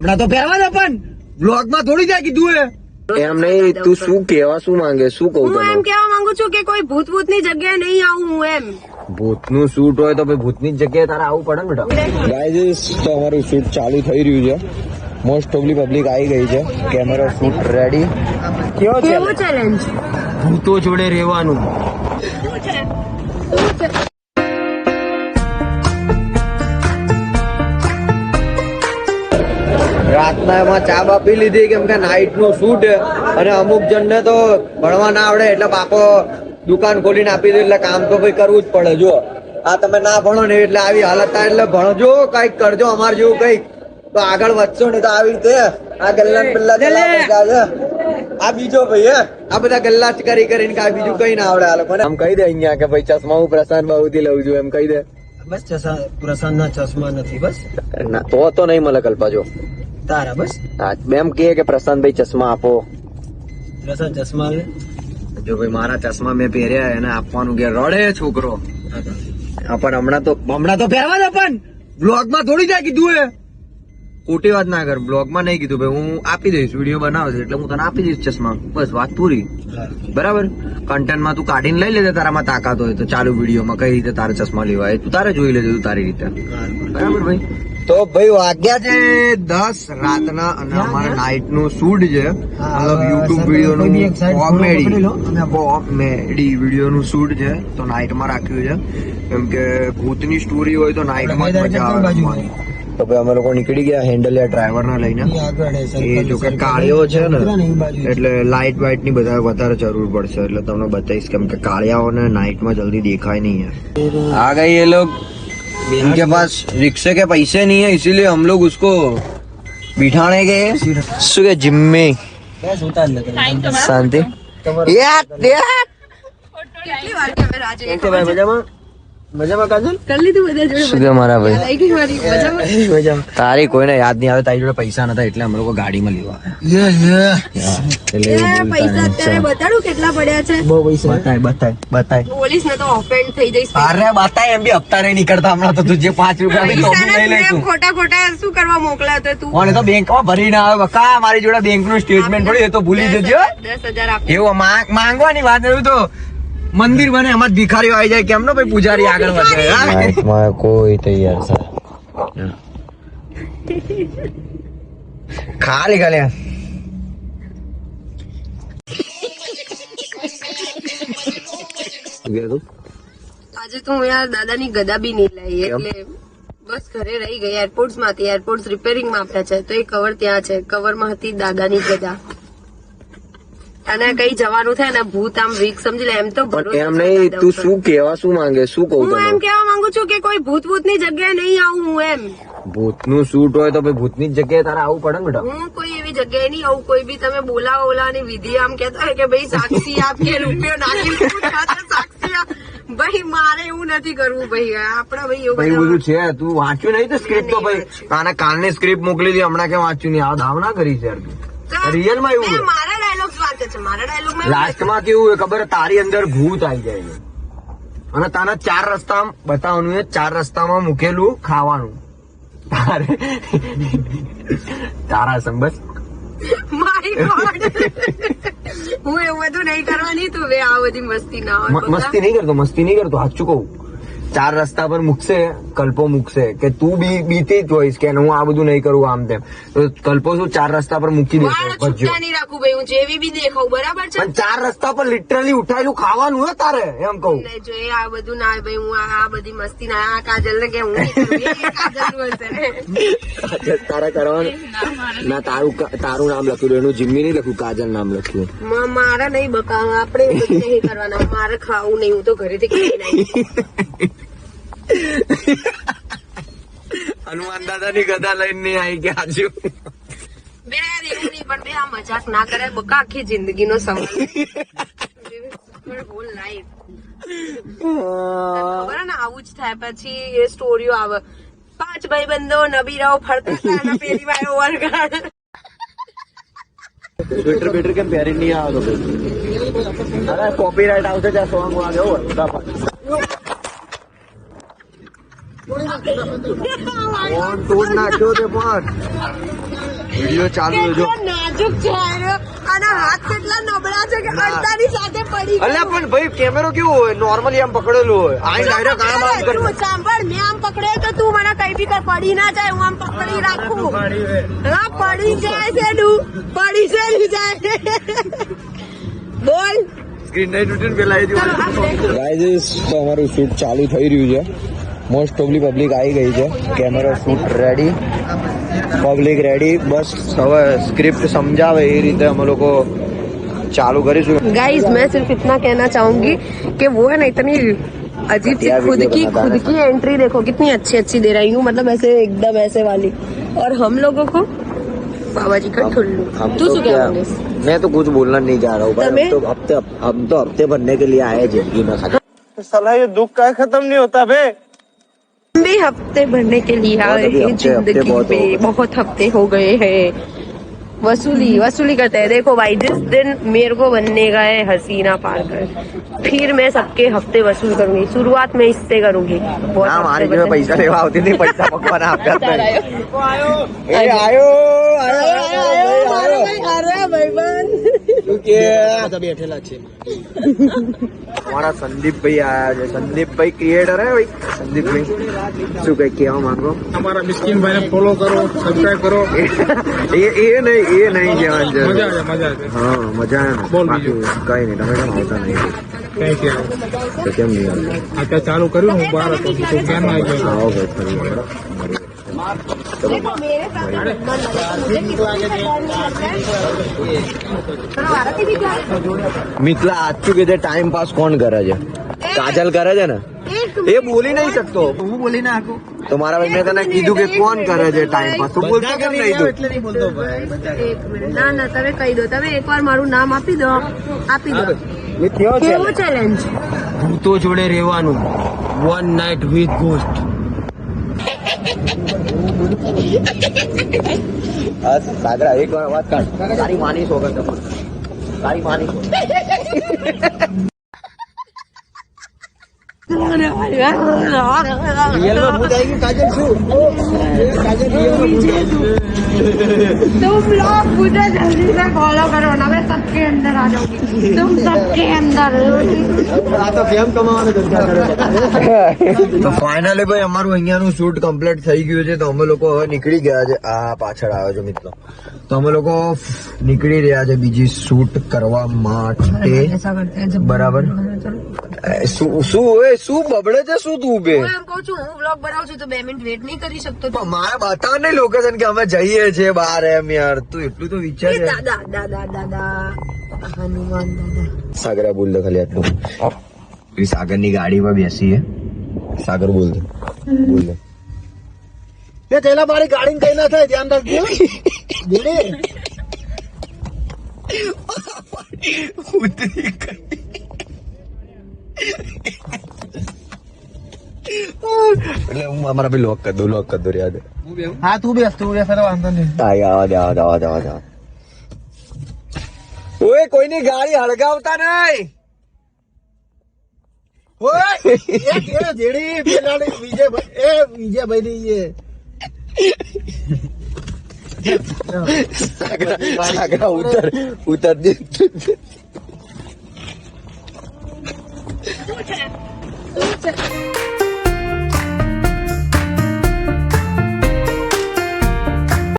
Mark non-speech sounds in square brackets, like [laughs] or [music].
હમણાં તો પહેરવા દે પણ. બ્લોગમાં થોડી જાય કીધું એ. એમ નહીં તું શું કેવા શું માંગે શું કહું હું એમ કેવા માંગુ છું કે કોઈ ભૂતની જગ્યાએ નહીં આવું હું એમ. ભૂતનું શૂટ હોય તો ભાઈ ભૂતની જ જગ્યાએ તારે આવવું પડે ને બેટા. ગાઈઝ તો અમારું શૂટ ચાલુ થઈ રહ્યું છે. મોસ્ટ ઓફલી પબ્લિક આવી ગઈ છે. કેમેરા શૂટ રેડી કેવો ચેલેન્જ ભૂતો જોડે રહેવાનું. રાતના એમાં ચા બા પી લીધી કેમ કે નાઈટનું શૂટ અને અમુક જણને તો ભણવા ના આવડે એટલે બાપો દુકાન ખોલીને આપી દે એટલે કામ તો ભાઈ કરવું જ પડે જો આ તમે ના ભણો ને એટલે આવી હાલત થાય એટલે ભણજો કંઈક કરજો અમાર જેવું કંઈક. તો આગળ વધશો ને તો આવી રીતે આ ગલ્લા પેલા આ બીજો ભાઈ હે. આ બધા ગલ્લા જ કરી કરીને કઈ બીજું કઈ ના આવડે આ લોકોને. આમ કહી દે અહીંયા કે ભાઈ ચશ્મા હું પ્રશાંત બાબુ થી લઉં છું એમ કહી દે. બસ પ્રસાદ ના ચશ્મા નથી બસ. ના, તો તો નહીં મળે કલ્પા જો. તારા બસ. હા એમ કે કે પ્રશાંતભાઈ ચશ્મા આપો. પ્રશાંત ચશ્મા લે. જો ભાઈ મારા ચશ્મા મેં પહેર્યા એને આપવાનું કે રડે છોકરો. પણ હમણાં તો હમણાં તો પહેરવા દે પણ! બ્લોગમાં થોડી જાય કીધું એ. ખોટી વાત ના કર બ્લોગમાં નહીં કીધું. ભાઈ હું આપી દઈશ વીડિયો બનાવશે એટલે હું તને આપી દઈશ ચશ્મા. બસ વાત પૂરી. બરાબર? કન્ટેન્ટમાં તું કાઢીને લઈ લેજે તારામાં તાકાત હોય તો. ચાલુ વિડીયોમાં કઈ રીતે તારે ચશ્મા લેવાય તું તારે જોઈ લેજે તું તારી રીતે. બરાબર ભાઈ? તો ભાઈ વાગ્યા છે દસ રાતના અને અમારા નાઈટનું શૂટ છે. મતલબ યુટ્યુબ વીડિયો નું કોમેડી વીડિયો નું શૂટ છે. તો નાઈટમાં રાખ્યું છે. કેમ કે ભૂતની સ્ટોરી હોય તો નાઈટમાં જ મજા આવે તો ભાઈ અમે લોકો નીકળી ગયા હેન્ડલ યા ડ્રાઈવર ના લઈને. એ જો કે કાળિયો છે ને એટલે લાઇટ વાઇટની બધા વધારે જરૂર પડશે. એટલે તમને બતાવીશ કેમ કે કાળિયાઓને નાઈટમાં જલ્દી દેખાય નહીં આ ગઈ એ લોકો इनके पास रिक्शे के पैसे नहीं है इसीलिए हम लोग उसको बिठाने गए सुबह में। शांति। મજામાં મજામાં કાજલ? કરી લીધું બધા જોડે શું કે મારા ભાઈ? લઈ ગઈ મારી? મજામાં? તારી કોઈને યાદ નહીં આવે તારી જોડે પૈસા નતા એટલે અમે લોકો ગાડીમાં લેવા એટલે એવું એ બોલતા પૈસા અત્યારે બતાડું કેટલા પડ્યા છે? બહુ પૈસા. બતાય બતાય બતાય. પોલીસ ને તો ઓફેન્ડ થઈ જઈશ. અરે બતાય એમ બી હપ્તા નહીં નીકળતા હમણાં તો તું જે પાંચ રૂપિયા તો બી લઈ ખોટા ખોટા શું કરવા મોકલા તો તું? કોને તો બેંકમાં ભરી ના આવે બકા મારી જોડે બેંકનું સ્ટેટમેન્ટ પડ્યું એ તો ભૂલી જજો. દસ હજાર એવું માંગવાની વાત એવું તો મંદિર બને એમાં ભિખારીઓ આવી જાય કેમનો ભાઈ પૂજારી આગળ વધે. કોઈ તૈયાર ખાલી ખાલી. આજે તો હું યાર દાદાની ગદા બી નહીં લઈ એટલે બસ ઘરે રહી ગઈ એરપોર્ટમાંથી એરપોર્ટ રિપેરિંગમાં આપ્યા છે તો એ કવર ત્યાં છે. કવરમાં હતી દાદાની ગદા. અને કઈ જવાનું થાય ને ભૂત આમ વીક સમજી લે એમ તો એમ નહીં તું શું કેવા શું માંગે શું કહું હું એમ કેવા માંગુ છું કે કોઈ ભૂત ભૂતની જગ્યાએ નહીં આવું હું એમ. ભૂતનું શૂટ હોય તો ભાઈ ભૂતની જગ્યાએ તારે આવું પડે ને બેટા. હું કોઈ એવી જગ્યાએ નહીં આવું કોઈ બી તમે બોલાવો ઓલાની વિધિ આમ કેતા હોય કે ભાઈ સાક્ષી આપ કે રૂપિયો નાખી સાક્ષી આપ. ભાઈ મારે એવું નથી કરવું ભાઈ આપડા ભાઈ એવું ભાઈ બધા છે તું વાંચ્યું નહીં તો સ્ક્રિપ્ટ તો ભાઈ? આને કાલની સ્ક્રિપ્ટ મોકલી હતી હમણાં કે વાંચ્યું નહીં? આ ધાવના કરી છે રિયલમાં એવું મારા ડાયલોગ છે? મારા ડાયલોગમાં લાસ્ટમાં કેવું હોય ખબર? તારી અંદર ભૂત આવી જાય છે. અને તારા ચાર રસ્તા બતાવવાનું ચાર રસ્તામાં મૂકેલું ખાવાનું. તારે તારા સંબસ હું એવું બધું નહીં કરવાની તું. આ બધી મસ્તી ના મસ્તી નહીં કરતો મસ્તી નહીં કરતો હાચું કહું. ચાર રસ્તા પર મૂકશે કલ્પો મૂકશે કે તું બી બીતી જ હોઈશ કે હું આ બધું નહીં કરું આમ તેમ. તો કલ્પો શું ચાર રસ્તા પર મૂકી દેશે? ભજ્યો. છૂટા નહીં રાખું ભાઈ હું જેવી બી દેખાવ બરાબર છે? ચાર રસ્તા પર લિટરલી ઉઠાયેલું ખાવાનું હે તારે એમ કહું. ને જો એ આ બધું ના ભાઈ હું આ બધી મસ્તી ના આ કાજલ ને કે હું નહીં તારે કરવાનું ના તારું તારું નામ લખ્યું એનું જિમ્મી નહીં લખ્યું કાજલ નામ લખ્યું. મારા નહીં બકા આપણે નહીં કરવાના મારે ખાવું નહીં હું તો ઘરેથી ખાઈ નાખીશ. [laughs] હનુમાન દાદા ની ગદા લઈને નહીં આવી ગયા હજુ. બે એવું નહીં પણ બે આ મજાક ના કરે બકા આખી જિંદગીનો સવાલ. હોલ લાઈફ ખબર ને આવું જ થાય. પછી એ સ્ટોરીઓ આવે. પાંચ ભાઈ બંધો નબીરાઓ ફરતા પેલી વાર ઓવરગાર્ડ ટ્વિટર બેટર કેમ પહેરી નહીં આવતો અરે કોપીરાઇટ આવશે ત્યાં સોંગ વાગે હો ફોન તોડ નાખ્યો તે પણ. વીડિયો ચાલુ છે જો નાજુક છે અને હાથ કેટલા નબળા છે કે અડતાની સાથે પડી અલ્યા પણ ભાઈ કેમેરો કેવો હોય? નોર્મલી આમ પકડેલો હોય. આ ડાયરેક્ટ આમ આમ કરે સાંભળ મેં આમ પકડે તો તું મને કઈ બી કઈ પડી ના જાય હું આમ પકડી રાખું. હા પડી જાય છે ડું. પડી છે જાય. બોલ. સ્ક્રીન નહીં તૂટીને પેલા આવી ગયું. ગાઈઝ તો અમારું શૂટ ચાલુ થઈ રહ્યું છે. મોસ્ટ ઓફલી પબ્લિક આવી ગઈ છે કેમેરો શૂટ રેડી પબ્લિક રેડી બસ હવે સ્ક્રિપ્ટ સમજાવે એ રીતે અમે લોકો ચાલુ કરીશું गाइस मैं सिर्फ इतना कहना चाहूंगी कि वो है ना इतनी अजीब सी क्या खुद वीडियो की बना खुद की एंट्री देखो कितनी अच्छी अच्छी दे रही हूँ मतलब ऐसे एकदम ऐसे वाली और हम लोगों को बाबा जी का ठुल्लू हम तू तो શું क्या क्या- बोले मैं तो कुछ बोलना नहीं चाह रहा हूँ भाई तमें- हम तो हफ्ते हम तो हफ्ते भरने के लिए आए हैं जिंदगी में खाली साला ये दुख का खत्म नहीं होता बे लंबे हफ़्ते भरने के लिए आ रहे हैं ज़िंदगी में बहुत हफ़्ते हो गए हैं वसूली वसूली करते हैं देखो भाई जिस दिन मेरे को बनने का है हसीना पारकर फिर मैं सबके हफ़्ते वसूल करूँगी शुरुआत में इससे करूँगी पैसा होती पैसा आयो आयो आयो आयो आयो आयो आयो आयो आयो आयो आयो અમારા સંદીપભાઈ આયા છે. સંદીપભાઈ ક્રિએટર હે ભાઈ. સંદીપભાઈ શું કઈ કહેવા માંગો? અમારા મિસ્કીન ને ફોલો કરો સબસ્ક્રાઇબ કરો. એ એ નહીં એ નહીં કહેવાનું છે મજા આવે મજા આવે. હા મજા આવે બોલ બાકી કઈ નહીં તમે કેમ આવતા નહીં? કેમ નહીં અત્યારે ચાલુ કર્યું હું બહાર હતો હું આવી ગયો આવો ભાઈ. देखो मेरे साथ मन लगा मुझे किसी का डर नहीं लगता है चलो आरती भी जाए મિથલા આજથી કીધે ટાઈમ પાસ કોણ કરે છે કાજલ કરે છે ને एक એ બોલી નહીં શકતો હું બોલી નાખું તો મારા ભાઈ મેં તને કીધું કે કોણ કરે છે ટાઈમ પાસ તું બોલતો કેમ નહીં તું એટલે નહીં બોલતો ભાઈ બધા એક મિનિટ ના ના તમે કહી દો તમે એકવાર મારું નામ આપી દો આપી દો એ કયો છે કેવું ચેલેન્જ ભૂતો જોડે રહેવાનું વન નાઇટ વિથ ગોસ્ટ હા, સાગરા એક વાર વાત કાઢ તારી માની સોગંદ. તારી માની. રિયલમાં ભૂત આવી ગયું કાજલ શું કાજલ રિયલમાં ભૂત तुम लोग मुझे जल्दी से फॉलो करो ना मैं सबके अंदर आ जाऊंगी तुम सबके अंदर આ તો કેમ કમાવાનો ધંધા કરે તો ફાઇનલી ભાઈ અમારું અહીંયાનું શૂટ કમ્પ્લીટ થઈ ગયું છે તો અમે લોકો હવે નીકળી ગયા છે આ પાછળ આવ્યો છે મિત્રો તો અમે લોકો નીકળી રહ્યા છે બીજી શૂટ કરવા માટે ऐसा करते हैं जब બરાબર એ, શું શું એ શું બબડે છે? શું તું બે? હું એમ કહું છું હું બ્લોગ બનાવું છું તો બે મિનિટ વેટ નહીં કરી શકતો તું? મારે બતાવ નહીં લોકેશન કે અમે જઈએ છીએ બહાર એમ યાર. તું એટલું તો વિચાર દાદા દાદા દાદા. હનુમાન દાદા. સાગરા બોલ દે ખાલી આટલું. પેલી સાગરની ગાડીમાં બેસીએ. સાગર બોલ દે બોલ દે એ પેલા મારી ગાડી કઈ ના થાય ધ્યાન રાખજો. દીદી [laughs] એટલે હું અમારા ભાઈ લોક કરી દઉં લોક કરી દઉં યાદ હા તું બેસ તું બેસ અરે વાંધો નહીં. આય આવા દે આવા દે આવા દે આવા દે ઓય કોઈની ગાડી હળગાવતા નહીં. ઓય એ કેળો જેડી પેલા વિજયભાઈ એ વિજયભાઈ ની એ. સાગરા સાગરા ઉતર ઉતર દે શું છે